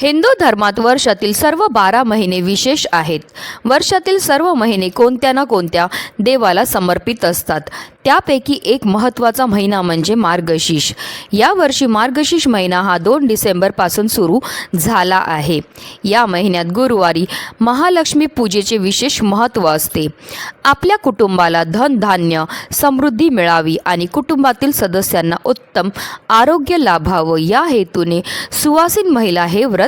हिंदू धर्मात वर्षातील सर्व बारा महिने विशेष आहेत. वर्षातील सर्व महिने कोणत्या ना कोणत्या देवाला समर्पित असतात. त्यापैकी एक महत्त्वाचा महिना म्हणजे मार्गशीर्ष. यावर्षी मार्गशीर्ष महिना हा दोन डिसेंबरपासून सुरू झाला आहे. या महिन्यात गुरुवारी महालक्ष्मी पूजेचे विशेष महत्त्व असते. आपल्या कुटुंबाला धनधान्य समृद्धी मिळावी आणि कुटुंबातील सदस्यांना उत्तम आरोग्य लाभावं. या हेतूने सुवासीन महिला हे व्रत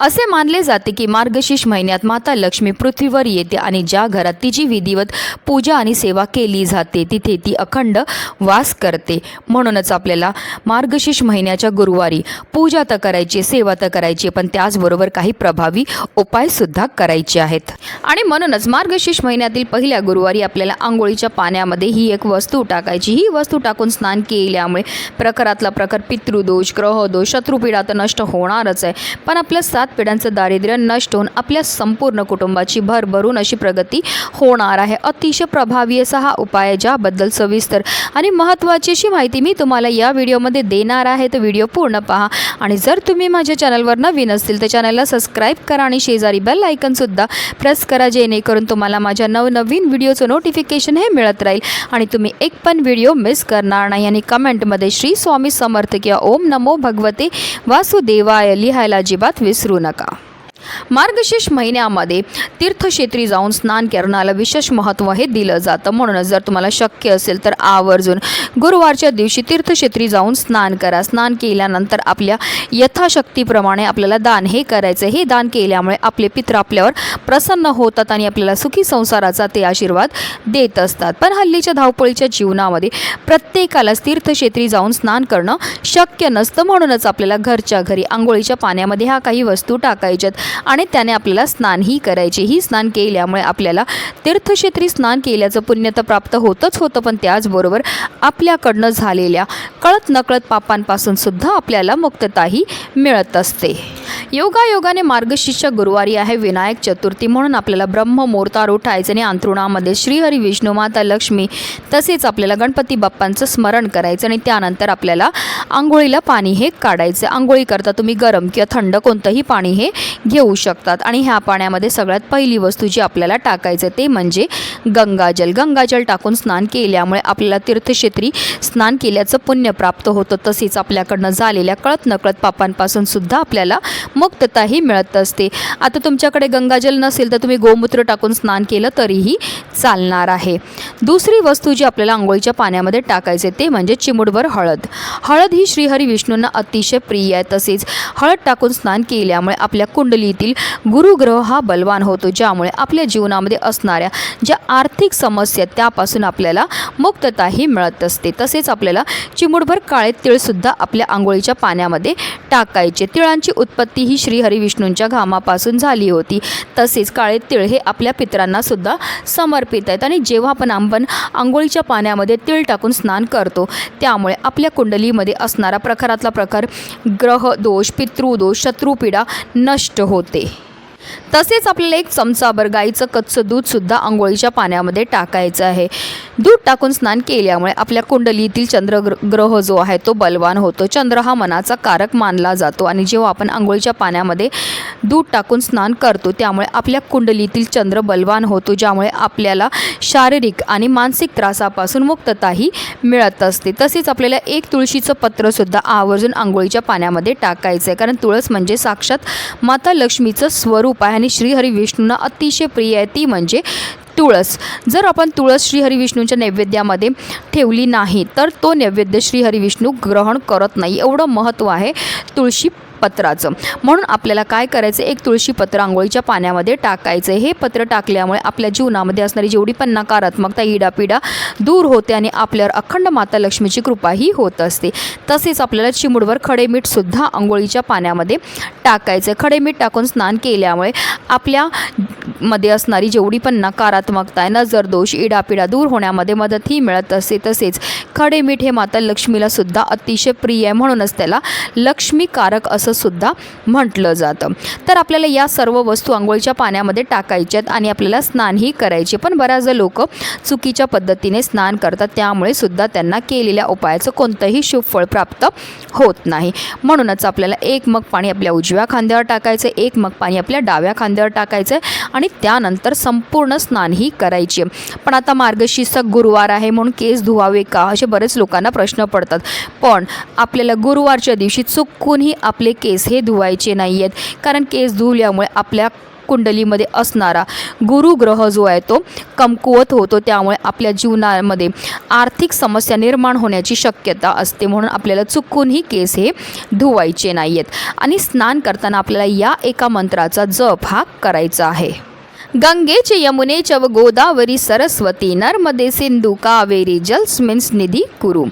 असे मानले जाते की मार्गशीर्ष महिन्यात माता लक्ष्मी पृथ्वीवर येते आणि ज्या घरात तिची विधिवत पूजा आणि सेवा केली जाते तिथे ती अखंड वास करते. म्हणूनच आपल्याला मार्गशीर्ष महिन्याच्या गुरुवारी पूजा तर करायची सेवा तर करायची पण त्याचबरोबर काही प्रभावी उपायसुद्धा करायचे आहेत. आणि म्हणूनच मार्गशीर्ष महिन्यातील पहिल्या गुरुवारी आपल्याला आंघोळीच्या पाण्यामध्ये ही एक वस्तू टाकायची. ही वस्तू टाकून स्नान केल्यामुळे प्रकारातला प्रकार पितृदोष ग्रहदोष शत्रुपीडा तर नष्ट होणारच आहे. पण आपल्या सात पिढ्यांचं दारिद्र्य नष्ट होऊन आपल्या संपूर्ण कुटुंबाची भरभरून अशी प्रगती होणार आहे. अतिशय प्रभावी असा हा उपाय आहे ज्याबद्दल सविस्तर आणि महत्त्वाची अशी माहिती मी तुम्हाला या व्हिडिओमध्ये देणार आहे. तर व्हिडिओ पूर्ण पहा आणि जर तुम्ही माझ्या चॅनलवर नवीन असतील तर चॅनलला सबस्क्राईब करा आणि शेजारी बेल आयकनसुद्धा प्रेस करा जेणेकरून तुम्हाला माझ्या नवनवीन व्हिडिओचं नोटिफिकेशन हे मिळत राहील आणि तुम्ही एक पण व्हिडिओ मिस करणार नाही. आणि कमेंटमध्ये श्री स्वामी समर्थ किंवा ओम नमो भगवते वासुदेवाय लिहायला अजिबात विसरू नका. मार्गशीर्ष महिन्यामध्ये तीर्थक्षेत्री जाऊन स्नान करण्याला विशेष महत्त्व हे दिलं जातं. म्हणूनच जर तुम्हाला शक्य असेल तर आवर्जून गुरुवारच्या दिवशी तीर्थक्षेत्री जाऊन स्नान करा. स्नान केल्यानंतर आपल्या यथाशक्तीप्रमाणे आपल्याला दान हे करायचं हे दान केल्यामुळे आपले पित्र आपल्यावर प्रसन्न होतात आणि आपल्याला सुखी संसाराचा ते आशीर्वाद देत असतात. पण हल्लीच्या धावपळीच्या जीवनामध्ये प्रत्येकालाच तीर्थक्षेत्री जाऊन स्नान करणं शक्य नसतं. म्हणूनच आपल्याला घरच्या घरी आंघोळीच्या पाण्यामध्ये ह्या काही वस्तू टाकायच्यात. आणि त्याने आपल्याला स्नानही करायचे. ही स्नान केल्यामुळे आपल्याला तीर्थक्षेत्री स्नान केल्याचं पुण्य तर प्राप्त होतच होतं पण त्याचबरोबर आपल्याकडनं झालेल्या कळत नकळत पापांपासून सुद्धा आपल्याला मुक्तताही मिळत असते. योगायोगाने मार्गशीर्ष गुरुवारी आहे विनायक चतुर्थी म्हणून आपल्याला ब्रह्ममुहूर्तावर उठायचं आणि अंथरुणामध्ये श्रीहरी विष्णू माता लक्ष्मी तसेच आपल्याला गणपती बाप्पांचं स्मरण करायचं आणि त्यानंतर आपल्याला आंघोळीला पाणी हे काढायचं. आंघोळी करता तुम्ही गरम किंवा थंड कोणतंही पाणी हे घेऊ शकतात. आणि ह्या पाण्यामध्ये सगळ्यात पहिली वस्तू जी आपल्याला टाकायचं ते म्हणजे गंगाजल. गंगाजल टाकून स्नान केल्यामुळे आपल्याला तीर्थक्षेत्री स्नान केल्याचं पुण्य प्राप्त होतं. तसेच आपल्याकडनं झालेल्या कळत नकळत पापांपासून सुद्धा आपल्याला मुक्तताही मिळत असते. आता तुमच्याकडे गंगाजल नसेल तर तुम्ही गोमूत्र टाकून स्नान केलं तरीही चालणार आहे. दुसरी वस्तू जी आपल्याला आंघोळीच्या पाण्यामध्ये टाकायचे ते म्हणजे चिमुडभर हळद. हळद ही श्रीहरी विष्णूंना अतिशय प्रिय आहे. तसेच हळद टाकून स्नान केल्यामुळे आपल्या कुंडलीतील गुरुग्रह हा बलवान होतो ज्यामुळे आपल्या जीवनामध्ये असणाऱ्या ज्या आर्थिक समस्या आहेत, त्यापासून आपल्याला मुक्तताही मिळत असते. तसेच आपल्याला चिमुडभर काळे तिळसुद्धा आपल्या आंघोळीच्या पाण्यामध्ये टाकायचे. तिळांची उत्पत्ती ही ही श्री हरिविष्णूंच्या घामापासून झाली होती. तसेच काळे तिळ हे आपल्या पितरांना सुद्धा समर्पित आहेत आणि जेव्हा आपण आपण आंघोळीच्या पाण्यामध्ये तिळ टाकून स्नान करतो त्यामुळे आपल्या कुंडलीमध्ये असणारा प्रकारातला प्रकार ग्रह दोष पितृदोष शत्रुपीडा नष्ट होते. तसेच आपल्याला एक चमचाभर गाईचं कच्चं दूधसुद्धा आंघोळीच्या पाण्यामध्ये टाकायचं आहे. दूध टाकून स्नान केल्यामुळे आपल्या कुंडलीतील चंद्र ग्र- ग्रह जो आहे तो बलवान होतो. चंद्र हा मनाचा कारक मानला जातो आणि जेव्हा आपण आंघोळीच्या पाण्यामध्ये दूध टाकून स्नान करतो त्यामुळे आपल्या कुंडलीतील चंद्र बलवान होतो ज्यामुळे आपल्याला शारीरिक आणि मानसिक त्रासापासून मुक्तताही मिळत असते. तसेच आपल्याला एक तुळशीचं पत्रसुद्धा आवर्जून आंघोळीच्या पाण्यामध्ये टाकायचं आहे कारण तुळस म्हणजे साक्षात माता लक्ष्मीचं स्वरूप आहे आणि श्रीहरी विष्णूंना अतिशय प्रिय आहे. ती म्हणजे तुळस. जर आपण तुळस श्रीहरिविष्णूंच्या नैवेद्यामध्ये ठेवली नाही तर तो नैवेद्य श्रीहरी विष्णू ग्रहण करत नाही. एवढं महत्त्व आहे. तुळशी पत्राचं. म्हणून आपल्याला काय करायचं? एक तुळशी पत्र आंघोळीच्या पाण्यामध्ये टाकायचं. हे पत्र टाकल्यामुळे आपल्या जीवनामध्ये असणारी जेवढी पण नकारात्मकता इडापिडा दूर होते आणि आपल्यावर अखंड माता लक्ष्मीची कृपाही होत असते. तसेच आपल्याला चिमुडवर खडे मीठसुद्धा आंघोळीच्या पाण्यामध्ये टाकायचं खडे मीठ टाकून स्नान केल्यामुळे आपल्या मध्ये असणारी जेवढी पण नकारात्मकता आहे नजर दोष इडापिडा दूर होण्यामध्ये मदतही मिळत असते तसेच खडे मीठ हे माता लक्ष्मीला सुद्धा अतिशय प्रिय आहे म्हणूनच त्याला लक्ष्मीकारक असं सुद्धा म्हटलं जातं. तर आपल्याला या सर्व वस्तू आंघोळीच्या पाण्यामध्ये टाकायच्यात आणि आपल्याला स्नानही करायचे. पण बऱ्याचदा लोक चुकीच्या पद्धतीने स्नान करतात त्यामुळे सुद्धा त्यांना केलेल्या उपायाचं कोणतंही शुभफळ प्राप्त होत नाही. म्हणूनच आपल्याला एक मग पाणी आपल्या उजव्या खांद्यावर टाकायचं एक मग पाणी आपल्या डाव्या खांद्यावर टाकायचं आणि त्यानंतर संपूर्ण स्नानही करायचे. पण आता मार्गशीर्षक गुरुवार आहे म्हणून केस धुवावे का? असे बरेच लोकांना प्रश्न पडतात. पण आपल्याला गुरुवारच्या दिवशी चुकूनही आपले केस हे धुवायचे नाही आहेत कारण केस धुवल्यामुळे आपल्या कुंडलीमध्ये असणारा गुरुग्रह जो आहे तो कमकुवत होतो. त्यामुळे आपल्या जीवनामध्ये आर्थिक समस्या निर्माण होण्याची शक्यता असते. म्हणून आपल्याला चुकूनही केस हे धुवायचे नाही आहेत आणि स्नान करताना आपल्याला या एका मंत्राचा जप हा करायचा आहे. गंगेचे यमुनेच व गोदावरी सरस्वती नर्मदे सिंधू कावेरी जलस्मिन्स निधी कुरु.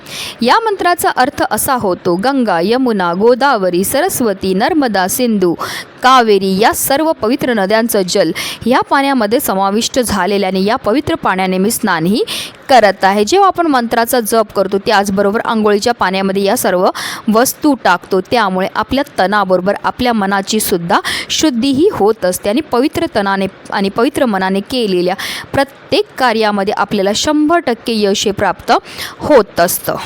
या मंत्राचा अर्थ असा होतो गंगा यमुना गोदावरी सरस्वती नर्मदा सिंधू कावेरी या सर्व पवित्र नद्यांचं जल ह्या पाण्यामध्ये समाविष्ट झालेल्याने या पवित्र पाण्याने मी स्नानही करत आहे. जेव्हा आपण मंत्राचा जप करतो त्याचबरोबर आंघोळीच्या पाण्यामध्ये या सर्व वस्तू टाकतो त्यामुळे आपल्या तणाबरोबर आपल्या मनाची सुद्धा शुद्धीही होत असते. आणि पवित्र तणाने आणि पवित्र मनाने केलेल्या प्रत्येक कार्यामध्ये आपल्याला शंभर टक्के यश हे प्राप्त होत असतं.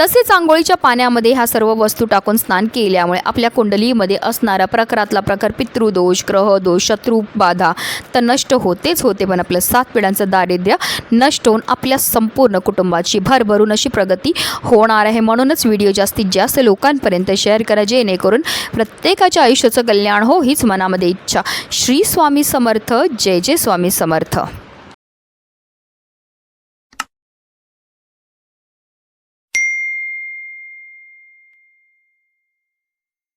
तसेच आंघोळीच्या पाण्यामध्ये ह्या सर्व वस्तू टाकून स्नान केल्यामुळे आपल्या कुंडलीमध्ये असणारा प्रकारातला प्रकार पितृदोष ग्रहदोष शत्रुबाधा तर नष्ट होतेच होते. पण आपलं सात पिढ्यांचं दारिद्र्य नष्ट होऊन आपल्या संपूर्ण कुटुंबाची भरभरून अशी प्रगती होणार आहे. म्हणूनच व्हिडिओ जास्तीत जास्त लोकांपर्यंत शेअर करा जेणेकरून प्रत्येकाच्या आयुष्याचं कल्याण हो हीच मनामध्ये इच्छा. श्री स्वामी समर्थ. जय जय स्वामी समर्थ.